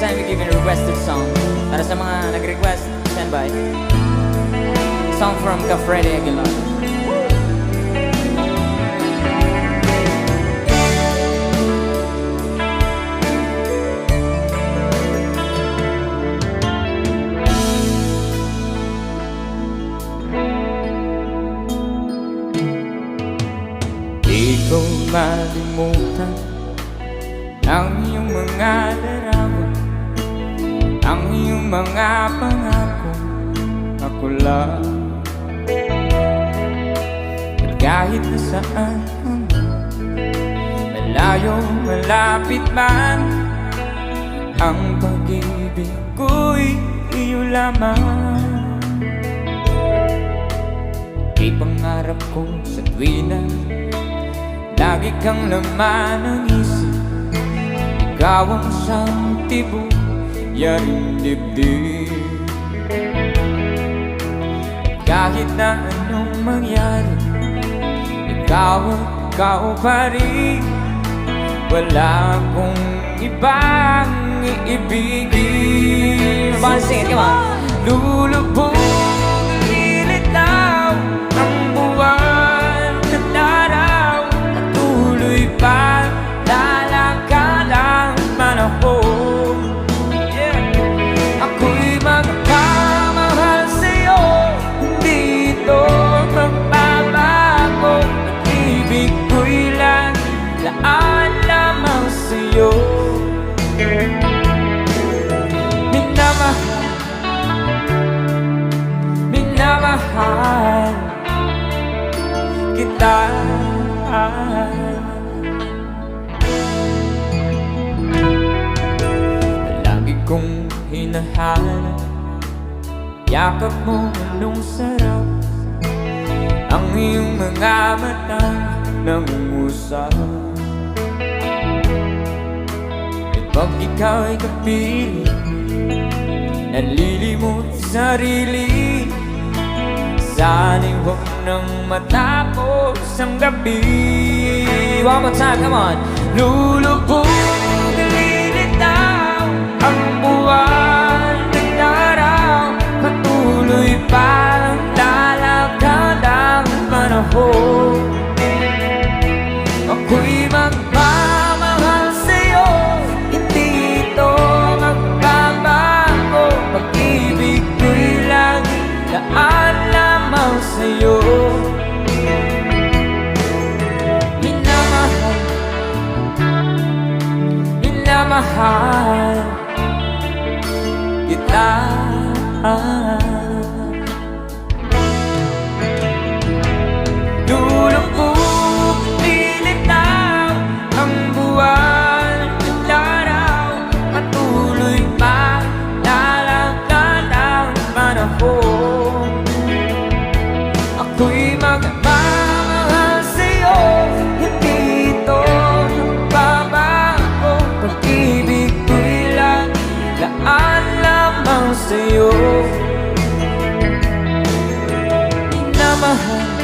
time we give a requested song. Para sa mga nag-request, stand by. Song from Cafrede Aguilar. Di ko malimutan ang iyong mga larawan Ang iyong mga pangako Ako lang. At kahit na saan Malayo, malapit man Ang pag-ibig ko'y iyo lamang. Ipangarap ko sa tuwina Lagi kang laman ng isip Ikaw ang siyang tibo Yan dibdib. Kahit na anong mangyari Ikaw at ikaw pa rin. Wala akong ibang iibigin. It, come on. Lulubog laan lamang sa'yo. Minamahal. Minamahal. Kita. Lagi kong hinahanap Yakap mo anong sarap. Ang iyong mga mata nangungusap pag ikaw ay kapiling Nalilimot sa sarili. Sana'y huwag nang matapos ang gabi. One more time, come on. Lulubog, lilitaw Ang buwan ng araw Patuloy pa ang panahon minahal kita. Dulo mo pinitaw ang buwan ng laraw Patuloy pa lalagkat ang panahon. Ako'y magandang sa'yo. Minamahal